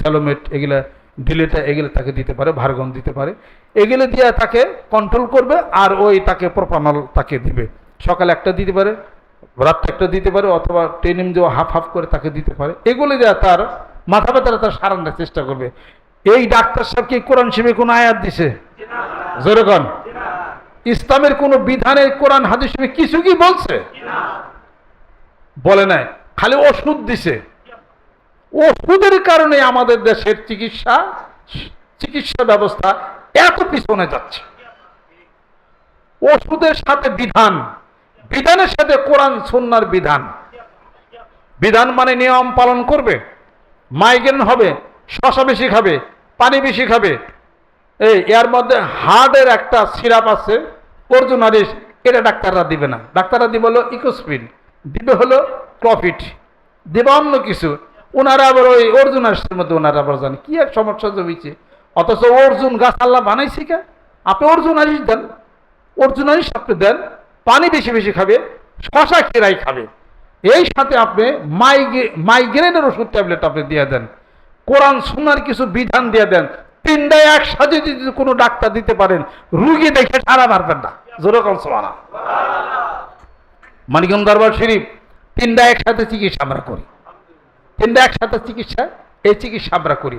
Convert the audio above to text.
স্যালোমেট এগুলা ডিলেটা এগুলো তাকে দিতে পারে, ভার্গন দিতে পারে। এগুলো দিয়ে তাকে কন্ট্রোল করবে আর ওই তাকে প্রপানল তাকে দিবে। সকালে একটা দিতে পারে রাত একটা দিতে পারে অথবা টেনিম যে হাফ হাফ করে তাকে দিতে পারে। এগুলো দিয়ে তার মাথা ব্যথাটা তার সারানোর চেষ্টা করবে। এই ডাক্তার সাহেব কি কোরআন শিবে কোনো আয়াত দিছে? যেরকম ইসলামের কোন বিধানে কোরআন হাদিস কিছু কি বলছে? বলে নাই। খালি ওষুধ দিছে। ওষুধের কারণে আমাদের দেশের চিকিৎসা চিকিৎসা ব্যবস্থা এত পিছনে যাচ্ছে। ওষুধের সাথে বিধান, বিধানের সাথে কোরআন সন্ন্যার বিধান। বিধান মানে নিয়ম পালন করবে, মাইগ্রেন হবে, শশা বেশি খাবে, পানি বেশি খাবে। এই, এর মধ্যে হার্টের একটা সিরাপ আছে অর্জুনারিস এটা ডাক্তাররা দিবে না। ডাক্তাররা দিবে হলো ইকোস্পিন, দিবে হলো প্রফিট দিবে অন্য কিছু। ওনারা আবার ওই অর্জুনারিসের মধ্যে ওনারা আবার জানে, কি এক সমস্যা জমিছে? অথচ অর্জুন গাছ আল্লাহ বানাইছি কে? আপনি অর্জুনারিস দেন অর্জুনারিস আপনি দেন, পানি বেশি বেশি খাবে, শশা খেরাই খাবে। এই সাথে আপনি মাইগ্রে মাইগ্রেনের ওষুধ ট্যাবলেট আপনি দিয়ে দেন, কোরআন শোনার কিছু বিধান দিয়ে দেন, তিনটায় একসাথে যদি কোনো ডাক্তার দিতে পারেন, রুগী দেখে সারা মারবেন না। যেরকম সোয়ানা মানিকগঞ্জ দরবার শরীফ তিনটা একসাথে চিকিৎসা আমরা করি। তিনটা একসাথে চিকিৎসা এই চিকিৎসা আমরা করি।